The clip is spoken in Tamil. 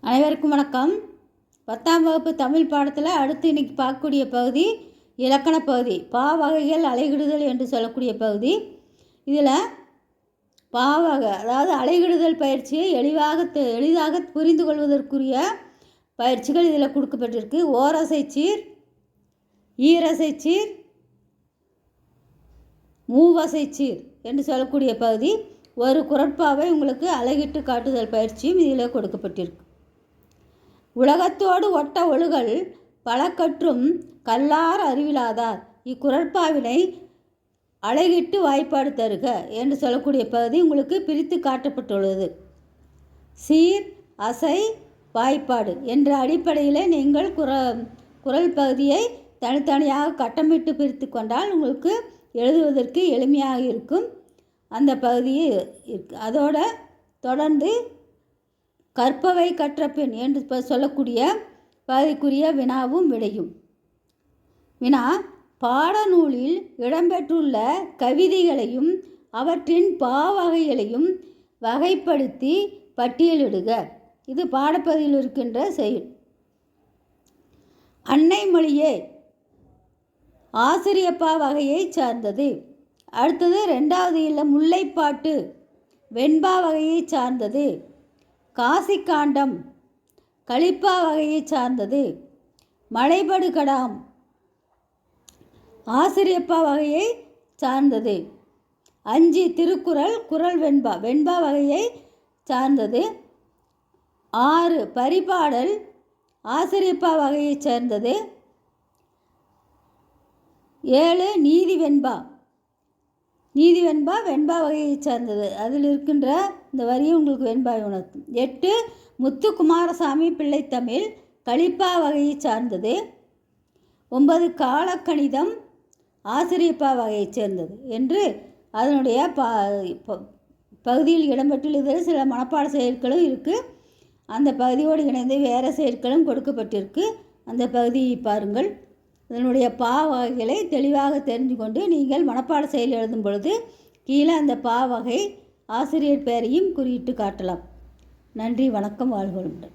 அனைவருக்கும் வணக்கம். பத்தாம் வகுப்பு தமிழ் பாடத்தில் அடுத்து இன்னைக்கு பார்க்கக்கூடிய பகுதி இலக்கண பகுதி. பா வகைகள் அலைகிடுதல் என்று சொல்லக்கூடிய பகுதி. இதில் பாவகை அதாவது அலைகிடுதல் பயிற்சியை எளிவாக தெ- எளிதாக புரிந்து கொள்வதற்குரிய பயிற்சிகள் இதில் கொடுக்கப்பட்டிருக்கு. ஓரசை சீர் ஈரசை சீர் மூவசை சீர் என்று சொல்லக்கூடிய பகுதி. ஒரு குரட்பாவை உங்களுக்கு அழகிட்டு காட்டுதல் பயிற்சியும் இதில் கொடுக்கப்பட்டிருக்கு. உலகத்தோடு ஒட்ட ஒழுகல் பல கற்றும் கல்லார் அறிவிலாதார். இக்குரட்பாவினை அழகிட்டு வாய்ப்பாடு தருக என்று சொல்லக்கூடிய பகுதி உங்களுக்கு பிரித்து காட்டப்பட்டுள்ளது. சீர் அசை வாய்ப்பாடு என்ற அடிப்படையில் நீங்கள் குர குரல் பகுதியை தனித்தனியாக கட்டமிட்டு பிரித்து கொண்டால் உங்களுக்கு எழுதுவதற்கு எளிமையாக இருக்கும். அந்த பகுதியை இருக்கு. அதோட தொடர்ந்து கற்பவை கற்ற பெண் என்று ப- சொல்லக்கூடிய பகுதிக்குரிய வினாவும் விடையும். வினா பாடநூலில் இடம்பெற்றுள்ள கவிதைகளையும் அவற்றின் பாவகைகளையும் வகைப்படுத்தி பட்டியலிடுக. இது பாடப்பகுதியில் இருக்கின்ற செயல். அன்னை மொழியே ஆசிரியப்பா வகையை சார்ந்தது. அடுத்தது ரெண்டாவது இல்லை முல்லைப்பாட்டு வெண்பா வகையை சார்ந்தது. காசிக்காண்டம் களிப்பா வகையைச் சார்ந்தது. மலைபடு கடாம் ஆசிரியப்பா வகையை சார்ந்தது. அஞ்சு திருக்குறள் குறள் வெண்பா வெண்பா வகையை சார்ந்தது. ஆறு பரிபாடல் ஆசிரியப்பா வகையைச் சேர்ந்தது. ஏழு நீதி வெண்பா நீதி வெண்பா வெண்பா வகையைச் சார்ந்தது. அதில் இருக்கின்ற இந்த வரியை உங்களுக்கு வெண்பாய் உணர்த்தும். எட்டு முத்துக்குமாரசாமி பிள்ளைத்தமிழ் களிப்பா வகையைச் சார்ந்தது. ஒன்பது காலக்கணிதம் ஆசிரியப்பா வகையைச் சேர்ந்தது என்று அதனுடைய ப பகுதியில் இடம்பெற்றுள்ளது சில மனப்பாட செயற்களும் இருக்குது அந்த பகுதியோடு இணைந்து வேறு செயற்களும் கொடுக்கப்பட்டிருக்கு. அந்த பகுதியை பாருங்கள். இதனுடைய பா வகைகளை தெளிவாக தெரிந்து கொண்டு நீங்கள் மனப்பாட செயல் எழுதும் பொழுது கீழே அந்த பா வகை ஆசிரியர் பெயரையும் குறியிட்டு காட்டலாம். நன்றி வணக்கம் வாழ்வளமுடன்